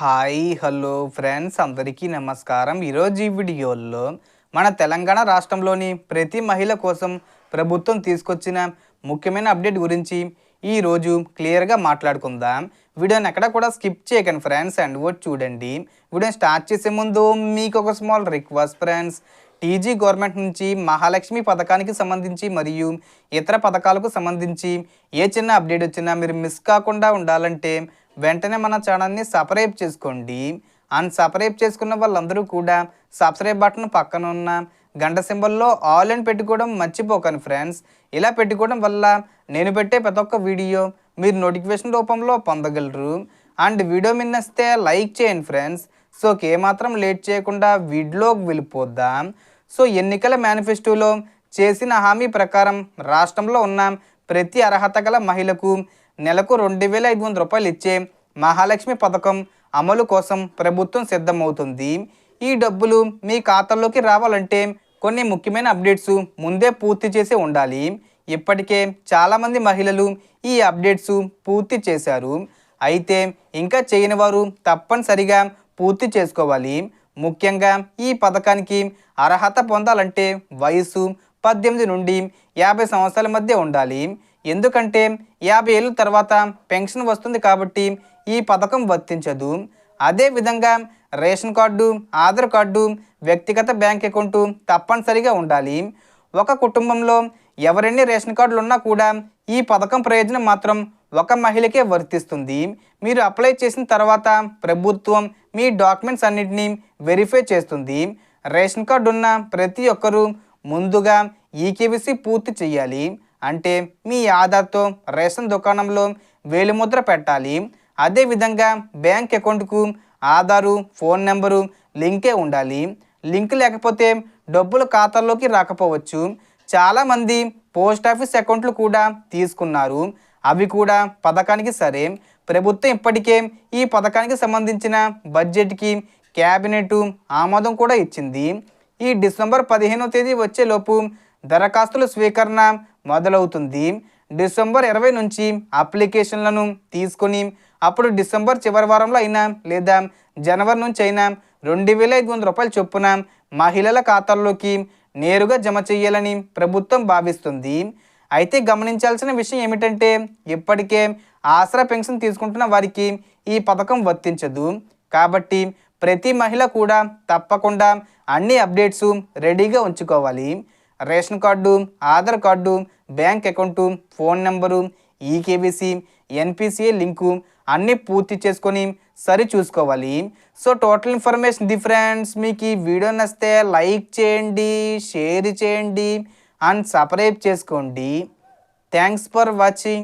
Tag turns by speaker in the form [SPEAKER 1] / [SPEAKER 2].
[SPEAKER 1] Hi hello friends అందరికీ నమస్కారం. ఈరోజు ఈ వీడియోలో మన తెలంగాణ రాష్ట్రంలోని ప్రతి మహిళ కోసం ప్రభుత్వం తీసుకొచ్చిన ముఖ్యమైన అప్డేట్ గురించి ఈరోజు క్లియర్గా మాట్లాడుకుందాం. వీడియోని ఎక్కడ కూడా స్కిప్ చేయకండి ఫ్రెండ్స్ అండ్ ఓట్ చూడండి. వీడియోని స్టార్ట్ చేసే ముందు మీకు ఒక small request friends. TG government నుంచి మహాలక్ష్మి పథకానికి సంబంధించి మరియు ఇతర పథకాలకు సంబంధించి ఏ చిన్న అప్డేట్ వచ్చినా మీరు మిస్ కాకుండా ఉండాలంటే వెంటనే మన ఛానల్ని సపరేట్ చేసుకోండి. అండ్ సపరేట్ చేసుకున్న వాళ్ళందరూ కూడా సబ్స్క్రైబ్ బటన్ పక్కన ఉన్న గంట సింబల్లో ఆల్ అని పెట్టుకోవడం మర్చిపోకండి ఫ్రెండ్స్. ఇలా పెట్టుకోవడం వల్ల నేను పెట్టే ప్రతి ఒక్క వీడియో మీరు నోటిఫికేషన్ రూపంలో పొందగలరు. అండ్ వీడియో మిన్నస్తే లైక్ చేయండి ఫ్రెండ్స్. సో ఏమాత్రం లేట్ చేయకుండా వీడియోకి వెళ్ళిపోద్దాం సో ఎన్నికల మేనిఫెస్టోలో చేసిన హామీ ప్రకారం రాష్ట్రంలో ఉన్న ప్రతి అర్హత గల మహిళకు నెలకు రెండు వేల ఐదు వందల రూపాయలు ఇచ్చే మహాలక్ష్మి పథకం అమలు కోసం ప్రభుత్వం సిద్ధమవుతుంది. ఈ డబ్బులు మీ ఖాతాలోకి రావాలంటే కొన్ని ముఖ్యమైన అప్డేట్స్ ముందే పూర్తి చేసి ఉండాలి. ఇప్పటికే చాలామంది మహిళలు ఈ అప్డేట్స్ పూర్తి చేశారు. అయితే ఇంకా చేయని వారు తప్పనిసరిగా పూర్తి చేసుకోవాలి. ముఖ్యంగా ఈ పథకానికి అర్హత పొందాలంటే వయసు పద్దెనిమిది నుండి యాభై సంవత్సరాల మధ్య ఉండాలి. ఎందుకంటే యాభై ఏళ్ళ తర్వాత పెన్షన్ వస్తుంది కాబట్టి ఈ పథకం వర్తించదు. అదేవిధంగా రేషన్ కార్డు ఆధార్ కార్డు వ్యక్తిగత బ్యాంక్ అకౌంటు తప్పనిసరిగా ఉండాలి. ఒక కుటుంబంలో ఎవరెన్ని రేషన్ కార్డులు ఉన్నా కూడా ఈ పథకం ప్రయోజనం మాత్రం ఒక మహిళకే వర్తిస్తుంది. మీరు అప్లై చేసిన తర్వాత ప్రభుత్వం మీ డాక్యుమెంట్స్ అన్నింటినీ వెరిఫై చేస్తుంది. రేషన్ కార్డు ఉన్న ప్రతి ఒక్కరూ ముందుగా ఈకేవీసీ పూర్తి చేయాలి. అంటే మీ ఆధార్తో రేషన్ దుకాణంలో వేలిముద్ర పెట్టాలి. అదేవిధంగా బ్యాంక్ అకౌంట్కు ఆధారు ఫోన్ నెంబరు లింకే ఉండాలి. లింక్ లేకపోతే డబ్బులు ఖాతాల్లోకి రాకపోవచ్చు. చాలామంది పోస్ట్ ఆఫీస్ అకౌంట్లు కూడా తీసుకున్నారు. అవి కూడా పథకానికి సరే. ప్రభుత్వం ఇప్పటికే ఈ పథకానికి సంబంధించిన బడ్జెట్కి క్యాబినెట్ ఆమోదం కూడా ఇచ్చింది. ఈ డిసెంబర్ పదిహేనో తేదీ వచ్చేలోపు దరఖాస్తుల స్వీకరణ మొదలవుతుంది. డిసెంబర్ ఇరవై నుంచి అప్లికేషన్లను తీసుకొని అప్పుడు డిసెంబర్ చివరి వారంలో అయినా లేదా జనవరి నుంచి అయినా రెండు వేల ఐదు వందల రూపాయల చొప్పున మహిళల ఖాతాల్లోకి నేరుగా జమ చేయాలని ప్రభుత్వం భావిస్తుంది. అయితే గమనించాల్సిన విషయం ఏమిటంటే ఇప్పటికే ఆసరా పెన్షన్ తీసుకుంటున్న వారికి ఈ పథకం వర్తించదు. కాబట్టి ప్రతి మహిళ కూడా తప్పకుండా అన్ని అప్డేట్స్ రెడీగా ఉంచుకోవాలి. Ration card Aadhaar card bank account phone number ఈకేబీసీ NPCI link అన్నీ పూర్తి చేసుకొని సరి చూసుకోవాలి. సో టోటల్ ఇన్ఫర్మేషన్ డిఫరెన్స్ మీకు ఈ వీడియో నచ్చితే లైక్ చేయండి షేర్ చేయండి అండ్ సబ్స్క్రైబ్ చేసుకోండి. Thanks for watching.